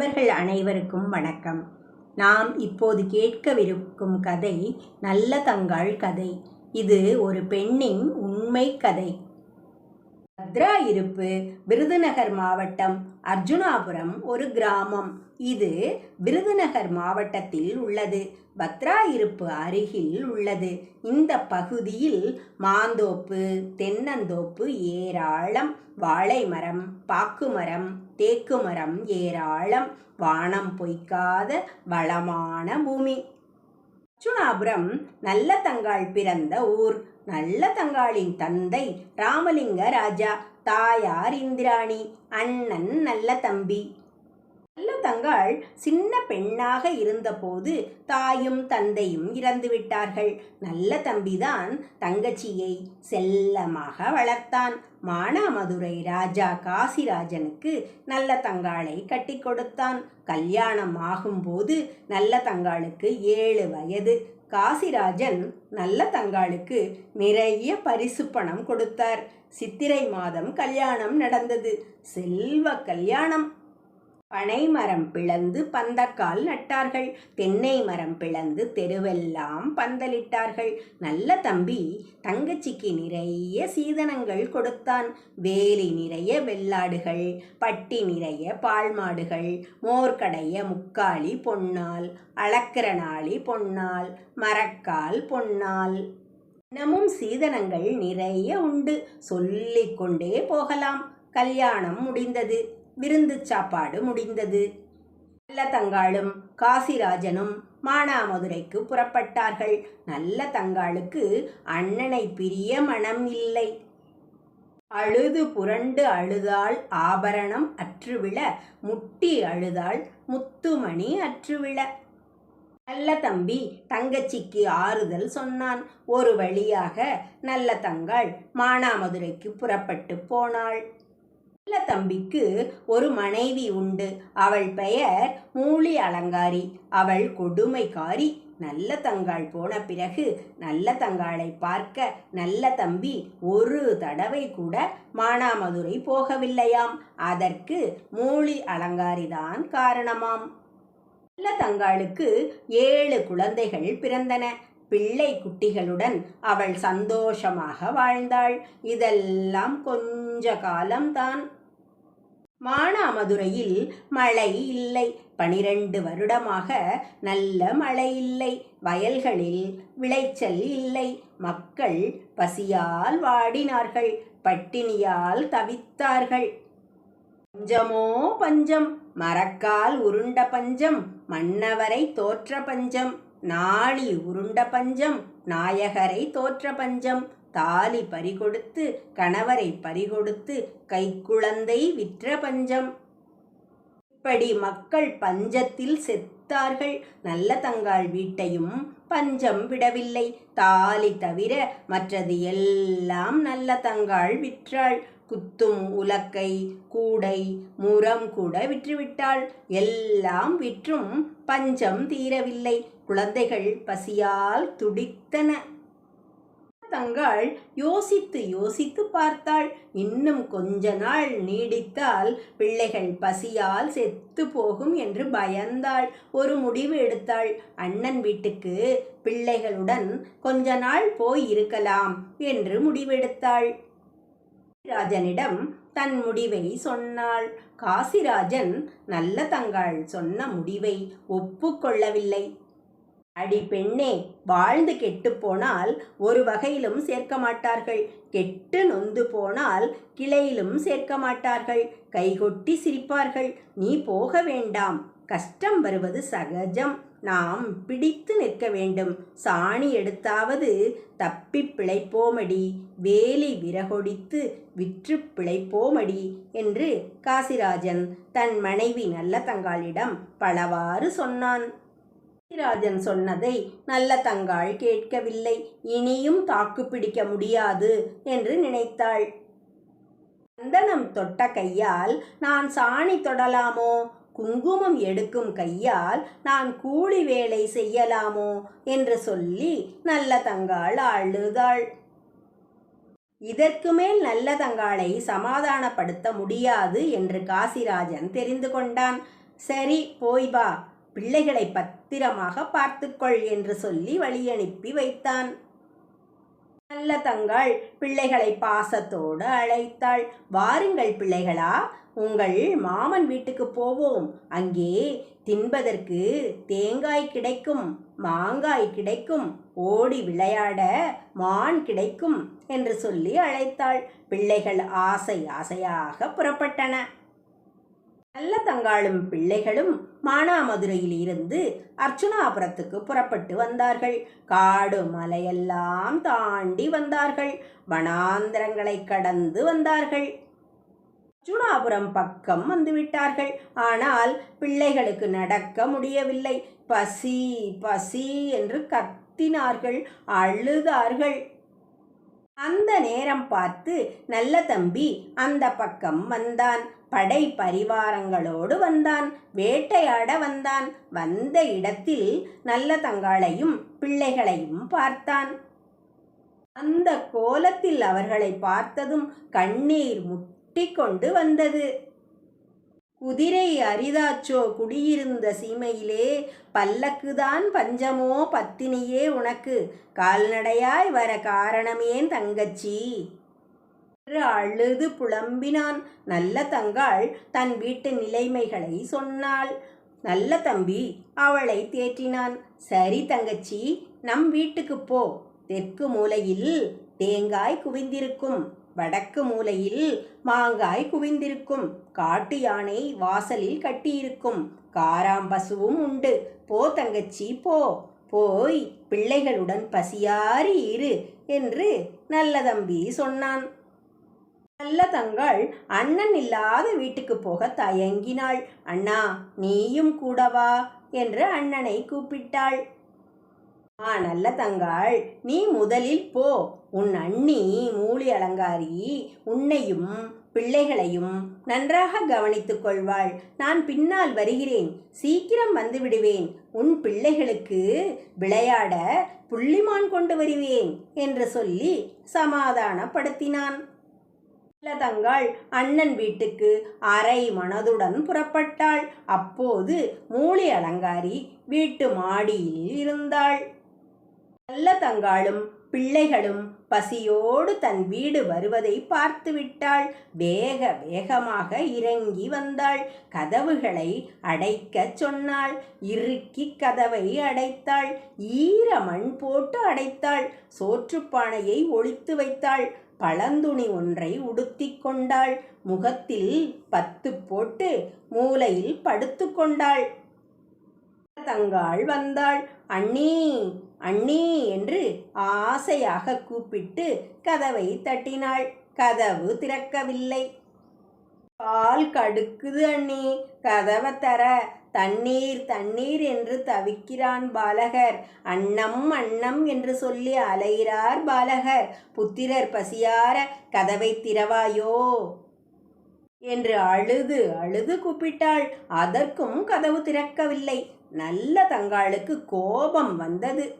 நண்பர்கள் அனைவருக்கும் வணக்கம். நாம் இப்போது கேட்கவிருக்கும் கதை நல்ல தங்காள் கதை. இது ஒரு பெண்ணின் உண்மை கதை. பத்ரா இருப்பு விருதுநகர் மாவட்டம் அர்ஜுனாபுரம் ஒரு கிராமம். இது விருதுநகர் மாவட்டத்தில் உள்ளது. பத்ரா இருப்பு அருகில் உள்ளது. இந்த பகுதியில் மாந்தோப்பு தென்னந்தோப்பு ஏராளம் வாழை மரம் பாக்குமரம் தேக்கு மரம் ஏராளம் வானம் பொய்க்காத வளமான பூமி. அர்ச்சுனாபுரம் நல்ல தங்காள் பிறந்த ஊர். நல்ல தங்காளின் தந்தை ராமலிங்க ராஜா தாயார் இந்திராணி அண்ணன் நல்ல தம்பி. நல்ல தங்காள் சின்ன பெண்ணாக இருந்தபோது தாயும் தந்தையும் இறந்து விட்டார்கள். நல்ல தம்பிதான் தங்கச்சியை செல்லமாக வளர்த்தான். மானாமதுரை ராஜா காசிராஜனுக்கு நல்ல தங்காளை கட்டி கொடுத்தான். கல்யாணம் ஆகும்போது நல்ல தங்காளுக்கு ஏழு வயது. காசிராஜன் நல்ல தங்காளுக்கு நிறைய பரிசு பணம் கொடுத்தார். சித்திரை மாதம் கல்யாணம் நடந்தது. செல்வ கல்யாணம் பனை மரம் பிளந்து பந்தக்கால் நட்டார்கள். தென்னை மரம் பிளந்து தெருவெல்லாம் பந்தலிட்டார்கள். நல்ல தம்பி தங்கச்சிக்கு நிறைய சீதனங்கள் கொடுத்தான். வேலி நிறைய வெள்ளாடுகள் பட்டி நிறைய பால் மாடுகள் மோர்க்கடைய முக்காலி பொன்னால் அளக்கிற நாளி மரக்கால் பொன்னால். இன்னமும் சீதனங்கள் நிறைய உண்டு. சொல்லிக்கொண்டே போகலாம். கல்யாணம் முடிந்தது. விருந்து சாப்பாடு முடிந்தது. நல்ல தங்காளும் காசிராஜனும் மானாமதுரைக்கு புறப்பட்டார்கள். நல்ல தங்காளுக்கு அண்ணனை பிரிய மனம் இல்லை. அழுது புரண்டு அழுதாள் ஆபரணம் அற்றுவிழ முட்டி அழுதாள் முத்துமணி அற்றுவிழ. நல்ல தம்பி தங்கச்சிக்கு ஆறுதல் சொன்னான். ஒரு வழியாக நல்ல தங்காள் மானாமதுரைக்கு புறப்பட்டு போனாள். நல்ல தம்பிக்கு ஒரு மனைவி உண்டு. அவள் பெயர் மூலி அலங்காரி. அவள் கொடுமைக்காரி. நல்ல தங்காள் போன பிறகு நல்ல தங்காளை பார்க்க நல்ல தம்பி ஒரு தடவை கூட மானாமதுரை போகவில்லையாம். அதற்கு மூலி அலங்காரிதான் காரணமாம். நல்ல தங்காளுக்கு ஏழு குழந்தைகள் பிறந்தன. பிள்ளை குட்டிகளுடன் அவள் சந்தோஷமாக வாழ்ந்தாள். இதெல்லாம் கொஞ்ச காலம்தான். மானாமதுரையில் மழை இல்லை. பனிரெண்டு வருடமாக நல்ல மழை இல்லை. வயல்களில் விளைச்சல் இல்லை. மக்கள் பசியால் வாடினார்கள். பட்டினியால் தவித்தார்கள். பஞ்சமோ பஞ்சம். மரக்கால் உருண்ட பஞ்சம். மன்னவரை தோற்ற பஞ்சம். நாளி உருண்ட பஞ்சம் நாயகரை தோற்ற பஞ்சம் தாலி பறிகொடுத்து கணவரை பறிகொடுத்து கைக்குழந்தை விற்ற பஞ்சம். இப்படி மக்கள் பஞ்சத்தில் செத்தார்கள். நல்ல தங்காள் வீட்டையும் பஞ்சம் விடவில்லை. தாலி தவிர மற்றது எல்லாம் நல்ல தங்காள் விற்றாள். குத்தும் உலக்கை கூடை முரம் கூட விற்றுவிட்டாள். எல்லாம் விற்றும் பஞ்சம் தீரவில்லை. குழந்தைகள் பசியால் துடித்தன. தங்காள் யோசித்து யோசித்து பார்த்தாள். இன்னும் கொஞ்ச நாள் நீடித்தால் பிள்ளைகள் பசியால் செத்து போகும் என்று பயந்தாள். ஒரு முடிவு எடுத்தாள். அண்ணன் வீட்டுக்கு பிள்ளைகளுடன் கொஞ்ச நாள் போய் இருக்கலாம் என்று முடிவெடுத்தாள். ராஜனிடம் தன் முடிவை சொன்னாள். காசிராஜன் நல்ல தங்காள் சொன்ன முடிவை ஒப்புக்கொள்ளவில்லை. அடி பெண்ணே வாழ்ந்து கெட்டு போனால் ஒரு வகையிலும் சேர்க்க மாட்டார்கள். கெட்டு நொந்து போனால் கிளையிலும் சேர்க்க மாட்டார்கள். கைகொட்டி சிரிப்பார்கள். நீ போக வேண்டாம். கஷ்டம் வருவது சகஜம். நாம் பிடித்து நிற்க வேண்டும். சாணி எடுத்தாவது தப்பி பிழைப்போமடி. வேலி விறகொடித்து விற்று பிழைப்போமடி என்று காசிராஜன் தன் மனைவி நல்ல தங்காளிடம் பலவாறு சொன்னான். ராஜன் சொன்னதை நல்ல தங்காள் கேட்கவில்லை. இனியும் தாக்கு பிடிக்க முடியாது என்று நினைத்தாள். சந்தனம் தொட்ட கையால் நான் சாணி தொடலாமோ? குங்குமம் எடுக்கும் கையால் நான் கூலி வேலை செய்யலாமோ? என்று சொல்லி நல்ல தங்காள் அழுதாள் இதற்கு மேல் நல்ல தங்காளை சமாதானப்படுத்த முடியாது என்று காசிராஜன் தெரிந்து கொண்டான். சரி போய் வா. பிள்ளைகளை பத்திரமாக பார்த்துக்கொள் என்று சொல்லி வழியனுப்பி வைத்தான். நல்ல தங்கள் பிள்ளைகளை பாசத்தோடு அழைத்தாள். வாருங்கள் பிள்ளைகளா உங்கள் மாமன் வீட்டுக்கு போவோம். அங்கே தின்பதற்கு தேங்காய் கிடைக்கும் மாங்காய் கிடைக்கும் ஓடி விளையாட மான் கிடைக்கும் என்று சொல்லி அழைத்தாள். பிள்ளைகள் ஆசை ஆசையாக புறப்பட்டன. நல்ல தங்காளும் பிள்ளைகளும் மானாமதுரையில் இருந்து அர்ச்சுனாபுரத்துக்கு புறப்பட்டு வந்தார்கள். காடு மலையெல்லாம் தாண்டி வந்தார்கள். வனாந்திரங்களை கடந்து வந்தார்கள். அர்ச்சுனாபுரம் பக்கம் வந்துவிட்டார்கள் ஆனால் பிள்ளைகளுக்கு நடக்க முடியவில்லை. பசி பசி என்று கத்தினார்கள். அழுதார்கள். அந்த நேரம் பார்த்து நல்ல தம்பி அந்த பக்கம் வந்தான். படை பரிவாரங்களோடு வந்தான். வேட்டையாட வந்தான். வந்த இடத்தில் நல்ல தங்காளையும் பிள்ளைகளையும் பார்த்தான். அந்த கோலத்தில் அவர்களை பார்த்ததும் கண்ணீர் முட்டிக்கொண்டு வந்தது. குதிரை அரிதாச்சோ குடியிருந்த சீமையிலே பல்லக்குதான் பஞ்சமோ பத்தினியே உனக்கு. கால்நடையாய் வர காரணமேன் தங்கச்சி? என்று அழுது புலம்பினான். நல்ல தங்காள் தன் வீட்டு நிலைமைகளை சொன்னாள். நல்ல தம்பி அவளை தேற்றினான். சரி தங்கச்சி நம் வீட்டுக்கு போ. தெற்கு மூலையில் தேங்காய் குவிந்திருக்கும். வடக்கு மூலையில் மாங்காய் குவிந்திருக்கும். காட்டு யானை வாசலில் கட்டியிருக்கும். காராம்பசுவும் உண்டு. போ தங்கச்சி போ. போய் பிள்ளைகளுடன் பசியாறி இரு என்று நல்ல தம்பி சொன்னான். நல்ல தங்கள் அண்ணன் இல்லாத வீட்டுக்கு போக தயங்கினாள். அண்ணா நீயும் கூடவா என்று அண்ணனை கூப்பிட்டாள். ஆ நல்ல தங்காள் நீ முதலில் போ. உன் அண்ணி மூலி அலங்காரி உன்னையும் பிள்ளைகளையும் நன்றாக கவனித்துக் கொள்வாள். நான் பின்னால் வருகிறேன். சீக்கிரம் வந்து விடுவேன். உன் பிள்ளைகளுக்கு விளையாட புள்ளிமான் கொண்டு வருவேன் என்று சொல்லி சமாதானப்படுத்தினான். தங்கள். அண்ணன் வீட்டுக்கு அரை மனதுடன் புறப்பட்டாள். அப்போது மூலி அலங்காரி வீட்டு மாடியில் இருந்தாள். நல்ல தங்காளும் பிள்ளைகளும் பசியோடு தன் வீடு வருவதை பார்த்து விட்டாள். வேக வேகமாக இறங்கி வந்தாள். கதவுகளை அடைக்கச் சொன்னாள். இறுக்கி கதவை அடைத்தாள். ஈர மண் போட்டு அடைத்தாள். சோற்றுப்பானையை ஒழித்து வைத்தாள். பழந்துணி ஒன்றை உடுத்திக் கொண்டாள். முகத்தில் பத்து போட்டு மூலையில் படுத்து கொண்டாள். தங்காள் வந்தாள். அண்ணி அண்ணி என்று ஆசையாக கூப்பிட்டு கதவை தட்டினாள். கதவு திறக்கவில்லை. கால் கடுக்குது அண்ணி. கதவை தர. தண்ணீர் தண்ணீர் என்று தவிக்கிறான் பாலகர். அன்னம் அன்னம் என்று சொல்லி அலைகிறார் பாலகர். புத்திரர் பசியார கதவை திறவாயோ? என்று அழுது அழுது கூப்பிட்டாள். அதற்கும் கதவு திறக்கவில்லை. நல்ல தங்காளுக்கு கோபம் வந்தது.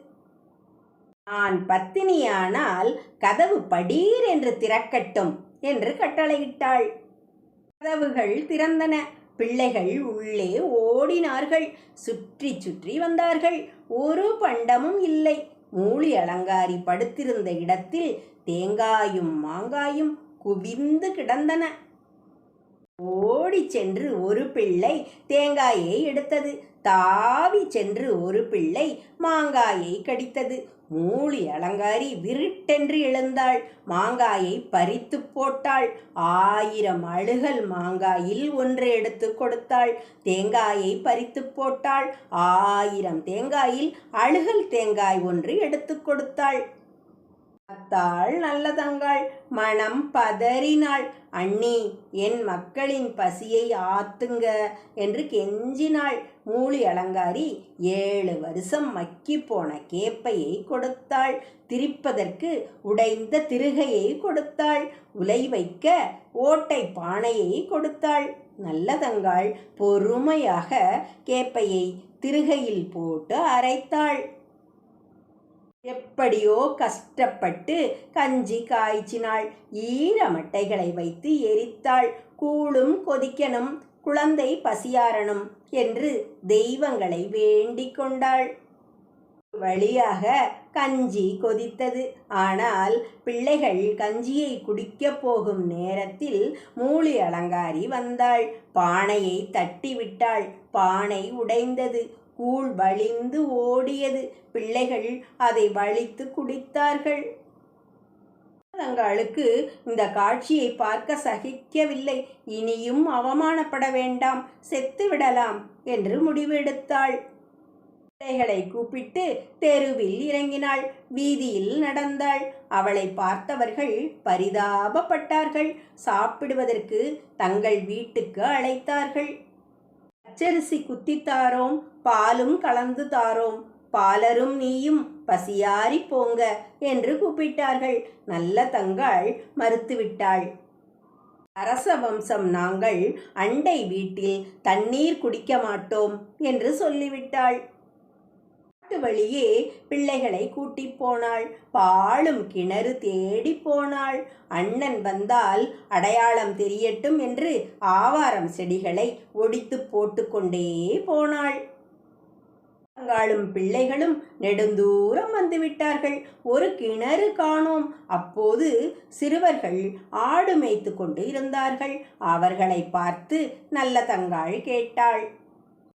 நான் பத்தினியானால் கதவு படீர் என்று திறக்கட்டும் என்று கட்டளையிட்டாள். கதவுகள் திறந்தன. பிள்ளைகள் உள்ளே ஓடினார்கள். சுற்றி சுற்றி வந்தார்கள். ஒரு பண்டமும் இல்லை. மூலி அலங்காரி படுத்திருந்த இடத்தில் தேங்காயும் மாங்காயும் குவிந்து கிடந்தன. ஓடி சென்று ஒரு பிள்ளை தேங்காயை எடுத்தது. தாவி சென்று ஒரு பிள்ளை மாங்காயை கடித்தது. மூலி அலங்காரி விருட்டென்று எழுந்தாள். மாங்காயை பறித்து போட்டாள். ஆயிரம் அழுகல் மாங்காயில் ஒன்று எடுத்து கொடுத்தாள். தேங்காயை பறித்து போட்டாள். ஆயிரம் தேங்காயில் அழுகல் தேங்காய் ஒன்று எடுத்து கொடுத்தாள். பார்த்தாள் நல்லதங்காள். மனம் பதறினாள். அண்ணி என் மக்களின் பசியை ஆத்துங்க என்று கெஞ்சினாள். மூலி அலங்காரி ஏழு வருஷம் மக்கி போன கேப்பையை கொடுத்தாள். திரிப்பதற்கு உடைந்த திருகையை கொடுத்தாள். உலை வைக்க ஓட்டை பானையை கொடுத்தாள். நல்லதங்காள் பொறுமையாக கேப்பையை திருகையில் போட்டு அரைத்தாள். எப்படியோ கஷ்டப்பட்டு கஞ்சி காய்ச்சினாள். ஈரமட்டைகளை வைத்து எரித்தாள். கூழும் கொதிக்கணும் குழந்தை பசியாரணும் என்று தெய்வங்களை வேண்டிக் கொண்டாள். வழியாக கஞ்சி கொதித்தது. ஆனால் பிள்ளைகள் கஞ்சியை குடிக்கப் போகும் நேரத்தில் மூலி அலங்காரி வந்தாள். பானையை தட்டி விட்டாள் பானை உடைந்தது. கூழ் வழிந்து ஓடியது. பிள்ளைகள் அதை வலித்து குடித்தார்கள். தங்களுக்கு இந்த காட்சியை பார்க்க சகிக்கவில்லை. இனியும் அவமானப்பட வேண்டாம். செத்து விடலாம் என்று முடிவெடுத்தாள். பிள்ளைகளை கூப்பிட்டு தெருவில் இறங்கினாள். வீதியில் நடந்தாள். அவளை பார்த்தவர்கள் பரிதாபப்பட்டார்கள். சாப்பிடுவதற்கு தங்கள் வீட்டுக்கு அழைத்தார்கள். பச்சரிசி குத்தித்தாரோம். பாலும் கலந்து தாரோம். பாலரும் நீயும் பசியாரி போங்க என்று கூப்பிட்டார்கள். நல்ல தங்காள் மறுத்துவிட்டாள். அரச வம்சம் நாங்கள் அண்டை வீட்டில் தண்ணீர் குடிக்க மாட்டோம் என்று சொல்லிவிட்டாள். காட்டு வழியே பிள்ளைகளை கூட்டிப் போனாள். பாழும் கிணறு தேடி போனாள். அண்ணன் வந்தால் அடையாளம் தெரியட்டும் என்று ஆவாரம் செடிகளை ஒடித்து போட்டுக்கொண்டே போனாள். ஆளும் பிள்ளைகளும் நெடுந்தூரம் வந்துவிட்டார்கள். ஒரு கிணறு காணோம். அப்போது சிறுவர்கள் ஆடு மேய்த்து கொண்டு இருந்தார்கள். அவர்களை பார்த்து நல்ல தங்காள் கேட்டாள்.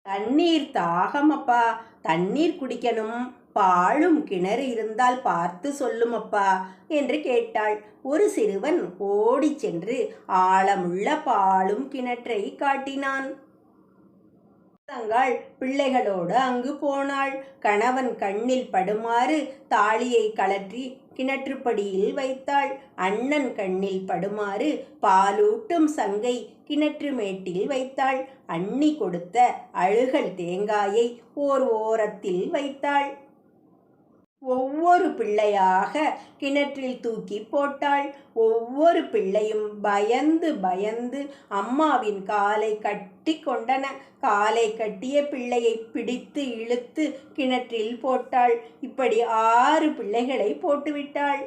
தண்ணீர் தாகம் அப்பா. தண்ணீர் குடிக்கணும். பாழும் கிணறு இருந்தால் பார்த்து சொல்லும் அப்பா என்று கேட்டாள். ஒரு சிறுவன் ஓடிச் சென்று ஆழமுள்ள பாழும் கிணற்றை காட்டினான். தங்கள் பிள்ளைகளோடு அங்கு போனாள். கணவன் கண்ணில் படுமாறு தாலியை கழற்றி கிணற்றுப்படியில் வைத்தாள். அண்ணன் கண்ணில் படுமாறு பாலூட்டும் சங்கை கிணற்று மேட்டில் வைத்தாள். அண்ணி கொடுத்த அழுகல் தேங்காயை ஓர் ஓரத்தில் வைத்தாள். ஒவ்வொரு பிள்ளையாக கிணற்றில் தூக்கி போட்டாள். ஒவ்வொரு பிள்ளையும் பயந்து பயந்து அம்மாவின் காலை கட்டி கொண்டன. காலை கட்டிய பிள்ளையை பிடித்து இழுத்து கிணற்றில் போட்டாள். இப்படி ஆறு பிள்ளைகளை போட்டுவிட்டாள்.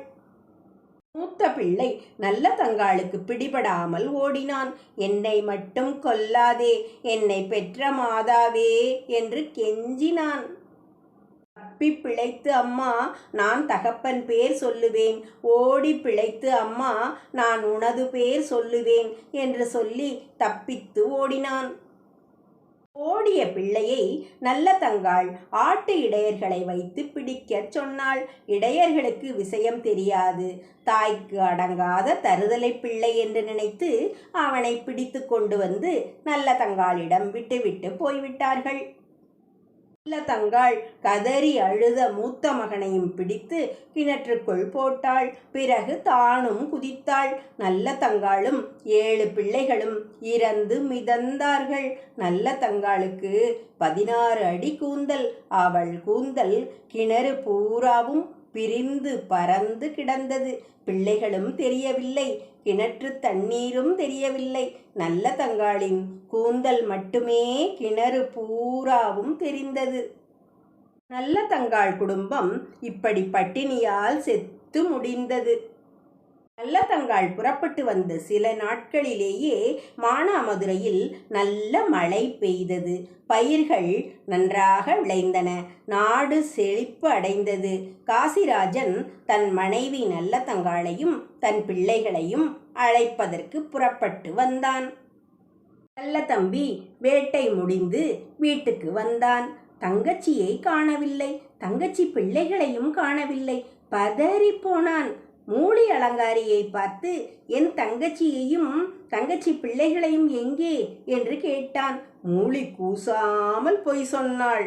மூத்த பிள்ளை நல்ல தங்காளுக்கு பிடிபடாமல் ஓடினான். என்னை மட்டும் கொல்லாதே என்னை பெற்ற மாதாவே என்று கெஞ்சினான். தப்பி பிழைத்து அம்மா நான் தகப்பன் பேர் சொல்லுவேன். ஓடி பிழைத்து அம்மா நான் உனது பேர் சொல்லுவேன் என்று சொல்லி தப்பித்து ஓடினான். ஓடிய பிள்ளையை நல்ல தங்காள் ஆட்டு இடையர்களை வைத்து பிடிக்கச் சொன்னாள். இடையர்களுக்கு விஷயம் தெரியாது. தாய்க்கு அடங்காத தருதலை பிள்ளை என்று நினைத்து அவனை பிடித்து கொண்டு வந்து நல்ல தங்காளிடம் விட்டுவிட்டு போய்விட்டார்கள். தங்காள் கதறி அழுத மூத்த மகனையும் பிடித்து கிணற்றுக்குள் போட்டாள். பிறகு தானும் குதித்தாள். நல்ல தங்காளும் ஏழு பிள்ளைகளும் இறந்து மிதந்தார்கள். நல்ல தங்காளுக்கு பதினாறு அடி கூந்தல். அவள் கூந்தல் கிணறு பூராவும் பிரிந்து பறந்து கிடந்தது. பிள்ளைகளும் தெரியவில்லை. கிணற்று தண்ணீரும் தெரியவில்லை. நல்ல தங்காளின் கூந்தல் மட்டுமே கிணறு பூராவும் தெரிந்தது. நல்ல தங்காள் குடும்பம் இப்படி பட்டினியால் செத்து முடிந்தது. நல்லதங்காள் புறப்பட்டு வந்த சில நாட்களிலேயே மானாமதுரையில் நல்ல மழை பெய்தது. பயிர்கள் நன்றாக விளைந்தன. நாடு செழிப்பு அடைந்தது. காசிராஜன் தன் மனைவி நல்லதங்காளையும் தன் பிள்ளைகளையும் அழைப்பதற்கு புறப்பட்டு வந்தான். நல்ல தம்பி வேட்டை முடிந்து வீட்டுக்கு வந்தான். தங்கச்சியை காணவில்லை. தங்கச்சி பிள்ளைகளையும் காணவில்லை. பதறி போனான். மூலி அலங்காரியை பார்த்து என் தங்கச்சியையும் தங்கச்சி பிள்ளைகளையும் எங்கே? என்று கேட்டான். மூலி கூசாமல் பொய் சொன்னாள்.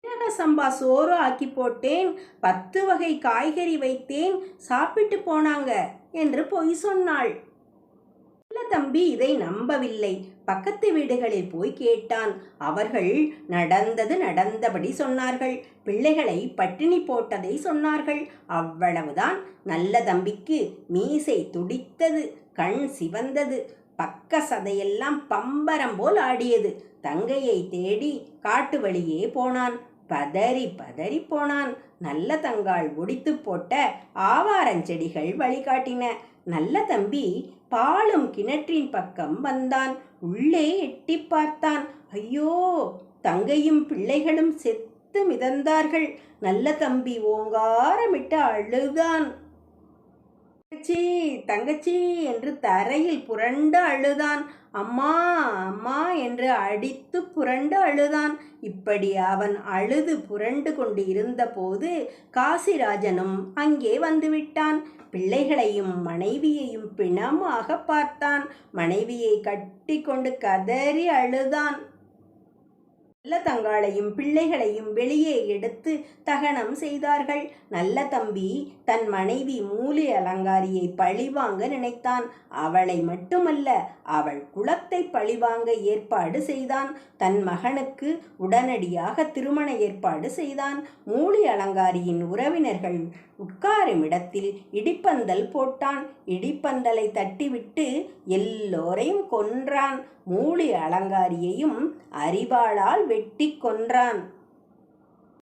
சீரக சம்பா சோறு ஆக்கி போட்டேன். பத்து வகை காய்கறி வைத்தேன். சாப்பிட்டு போனாங்க என்று பொய் சொன்னாள். நல்ல தம்பி இதை நம்பவில்லை. பக்கத்து வீடுகளில் போய் கேட்டான். அவர்கள் நடந்தது நடந்தபடி சொன்னார்கள். பிள்ளைகளை பட்டினி போட்டதை சொன்னார்கள். அவ்வளவுதான். நல்ல தம்பிக்கு மீசை துடித்தது கண் சிவந்தது. பக்க சதையெல்லாம் பம்பரம் போல் ஆடியது. தங்கையை தேடி காட்டு வழியே போனான். பதறி பதறி போனான். நல்ல தங்காள் ஒடித்து போட்ட ஆவாரஞ்செடிகள் வழிகாட்டின. நல்ல தம்பி பாலும் கிணற்றின் பக்கம் வந்தான். உள்ளே எட்டி பார்த்தான். ஐயோ தங்கையும் பிள்ளைகளும் செத்து மிதந்தார்கள். நல்ல தம்பி ஓங்காரமிட்டு அழுதான். தங்கச்சி தங்கச்சி என்று தரையில் புரண்டு அழுதான். அம்மா அம்மா என்று அடித்து புரண்டு அழுதான். இப்படி அவன் அழுது புரண்டு கொண்டு இருந்தபோது காசிராஜனும் அங்கே வந்துவிட்டான். பிள்ளைகளையும் மனைவியையும் பிணமாக பார்த்தான். மனைவியை கட்டி கொண்டு கதறி அழுதான். நல்ல தங்காளையும் பிள்ளைகளையும் வெளியே எடுத்து தகனம் செய்தார்கள். நல்ல தம்பி தன் மனைவி மூலி அலங்காரியை பழிவாங்க நினைத்தான். அவளை மட்டுமல்ல அவள் குலத்தை பழிவாங்க ஏற்பாடு செய்தான். தன் மகனுக்கு உடனடியாக திருமண ஏற்பாடு செய்தான். மூலி அலங்காரியின் உறவினர்கள் உட்காரும் இடத்தில் இடிப்பந்தல் போட்டான். இடிப்பந்தலை தட்டிவிட்டு எல்லோரையும் கொன்றான். மூலி அலங்காரியையும் அறிவாளால் வெட்டி கொன்றான்.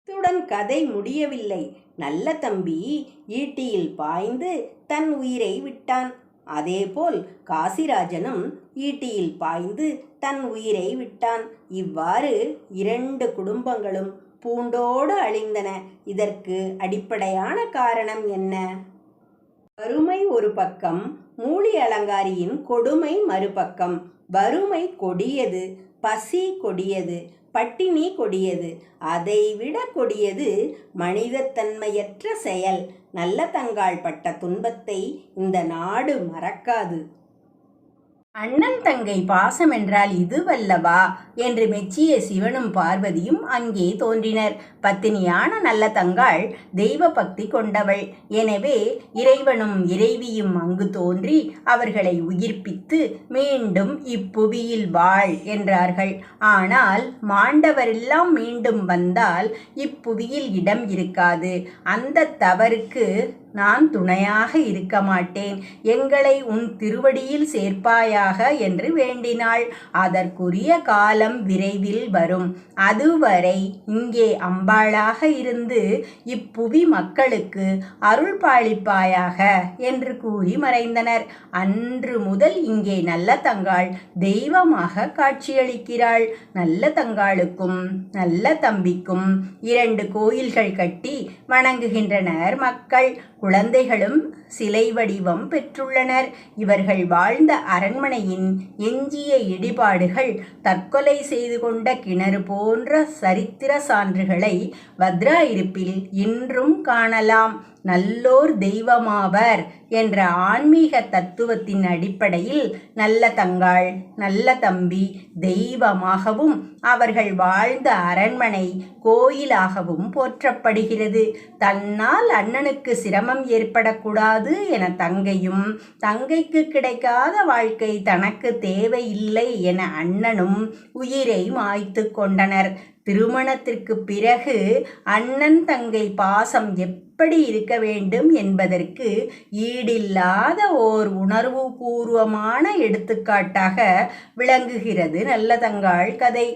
இத்துடன் கதை முடியவில்லை. நல்ல தம்பி ஈட்டியில் பாய்ந்து தன் உயிரை விட்டான். அதேபோல் காசிராஜனும் ஈட்டியில் பாய்ந்து தன் உயிரை விட்டான். இவ்வாறு இரண்டு குடும்பங்களும் பூண்டோடு அழிந்தன. இதற்கு அடிப்படையான காரணம் என்ன? வறுமை ஒரு பக்கம் மூலி அலங்காரியின் கொடுமை மறுபக்கம். வறுமை கொடியது பசி கொடியது. பட்டினி கொடியது. அதைவிட கொடியது மனிதத்தன்மையற்ற செயல். நல்ல தங்கால் பட்ட துன்பத்தை இந்த நாடு மறக்காது. அண்ணன் தங்கை பாசம் என்றால் இதுவல்லவா? என்று மெச்சிய சிவனும் பார்வதியும் அங்கே தோன்றினர். பத்தினியான நல்ல தங்காள் தெய்வ பக்தி கொண்டவள். எனவே இறைவனும் இறைவியும் அங்கு தோன்றி அவர்களை உயிர்ப்பித்து மீண்டும் இப்புவியில் வாழ் என்றார்கள். ஆனால் மாண்டவரெல்லாம் மீண்டும் வந்தால் இப்புவியில் இடம் இருக்காது. அந்த தவறுக்கு நான் துணையாக இருக்க மாட்டேன். எங்களை உன் திருவடியில் சேர்ப்பாயாக என்று வேண்டினாள். அதற்குரிய காலம் விரைவில் வரும். அதுவரை இங்கே அம்பாளாக இருந்து இப்புவி மக்களுக்கு அருள் பாலிப்பாயாக என்று கூறி மறைந்தனர். அன்று முதல் இங்கே நல்ல தங்காள் தெய்வமாக காட்சியளிக்கிறாள். நல்ல தங்காளுக்கும் நல்ல தம்பிக்கும் இரண்டு கோயில்கள் கட்டி வணங்குகின்றனர் மக்கள். குழந்தைகளும் சிலை வடிவம் பெற்றுள்ளனர். இவர்கள் வாழ்ந்த அரண்மனையின் எஞ்சிய இடிபாடுகள் தற்கொலை செய்து கொண்ட கிணறு போன்ற சரித்திர சான்றுகளை வத்ரா இருப்பில் இன்றும் காணலாம். நல்லோர் தெய்வமாவர் என்ற ஆன்மீக தத்துவத்தின் அடிப்படையில் நல்ல தங்காள் நல்ல தம்பி தெய்வமாகவும் அவர்கள் வாழ்ந்த அரண்மனை கோயிலாகவும் போற்றப்படுகிறது. தன்னால் அண்ணனுக்கு சிரமம் ஏற்படக்கூடாது என தங்கையும் தங்கைக்கு கிடைக்காத வாழ்க்கை தனக்கு தேவையில்லை என அண்ணனும் உயிரை மாய்த்து கொண்டனர். திருமணத்திற்கு பிறகு அண்ணன் தங்கை பாசம் இப்படி இருக்க வேண்டும் என்பதற்கு ஈடில்லாத ஓர் உணர்வு பூர்வமான எடுத்துக்காட்டாக விளங்குகிறது நல்லதங்காள் கதை.